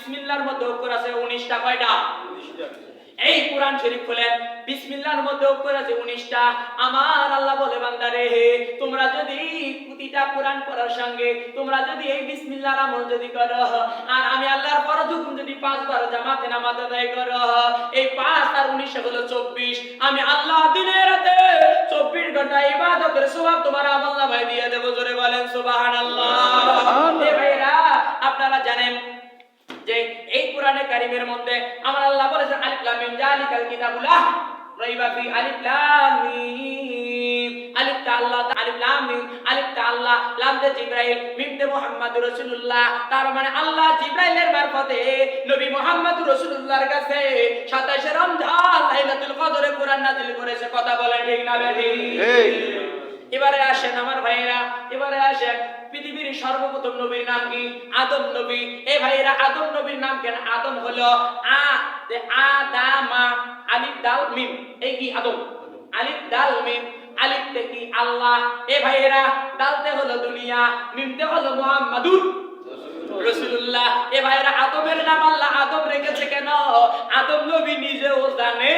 বিসমিল্লাহর মধ্যে অক্ষর আছে 19টা কয়টা? এই কোরআন শরীফ খোলেন বিসমিল্লাহর মধ্যে অক্ষর আছে 19টা আমার আল্লাহ বলে বান্দারে তোমরা যদি প্রতিটা কোরআন পড়ার সঙ্গে তোমরা যদি এই বিসমিল্লাহর আমল যদি করো আর আমি আল্লাহর ফরজ হুকুম যদি পাঁচবার জামাতে নামাজ আদায় করো এই পাঁচ আর 19 হলো 24 আমি আল্লাহ দিনের রাতে 24 ঘণ্টা ইবাদতের সওয়াব তোমার আমল নামায় দিয়ে দেব জোরে বলেন আপনারা জানেন যে এই কোরআনে কারিমের মধ্যে আমার আল্লাহ বলেছেন, আলিফ লাম মিম জালিকাল কিতাবুল্লাহ। রাইবা ফি আলিফ লাম মিম। আলিফ তা আল্লাহ আলিফ লাম মিম। আলিফ তা আল্লাহ লাম তে জিবরাইল। মিম তে মুহাম্মদুর রাসূলুল্লাহ। তার মানে আল্লাহ জিবরাইলের মারফতে নবী মুহাম্মদুর রাসূলুল্লাহর কাছে 27 রমজান লাইলাতুল কদরে কোরআন নাযিল করেছে। কথা বলেন ঠিক না বেঠিক? ঠিক। এবারে আসেন আমার ভাইয়েরা, এবারে আসেন। পৃথিবীর সর্বপ্রথম নবীর নাম কি? আদম নবী। এ ভাইয়েরা, আদম নবীর নাম কেন? আদম হলো আ আলিফ, দাল, মিম। এই কি আদম? আলিফ, দাল, মিম। কি আল্লাহ? এ ভাইয়েরা দালতে হলো দুনিয়া মিমতে হলো মুহাম্মাদুর রসুল্লাহ এ ভাইরা আদমের নাম আল্লাহ আদম রেখেছে কেন? আদম নবী নিজেও জানে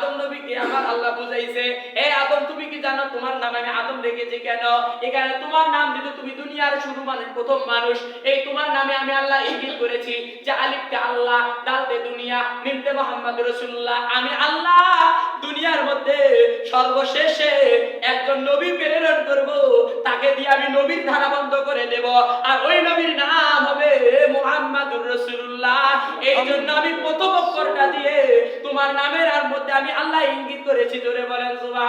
আদম নবীকে আমার আল্লাহ বুঝাইছে, এ আদম, তুমি কি জানো তোমার নাম আমি আদম রেখেছি কেন? এখানে তোমার নাম দিতে তুমি দুনিয়ার শুরু মানুষ প্রথম মানুষ। এই তোমার নামে আমি আল্লাহ ইঙ্গিত করেছি যে আলিফতে আল্লাহ দালতে দুনিয়া মিমতে মোহাম্মদ রসুল্লাহ আমি আল্লাহ দুনিয়ার মধ্যে সর্বশেষে একজন নবী প্রেরণ করব। তাকে দিয়ে আমি নবীর ধারা বন্ধ করে দেব। আর ওই নবীর নাম হবে মুহাম্মাদুর রসুল্লাহ এই জন্য আমি প্রথম অক্ষরটা দিয়ে তোমার নামের আমি আল্লাহ ইঙ্গিত করেছি জোরে বলেন সুবাহ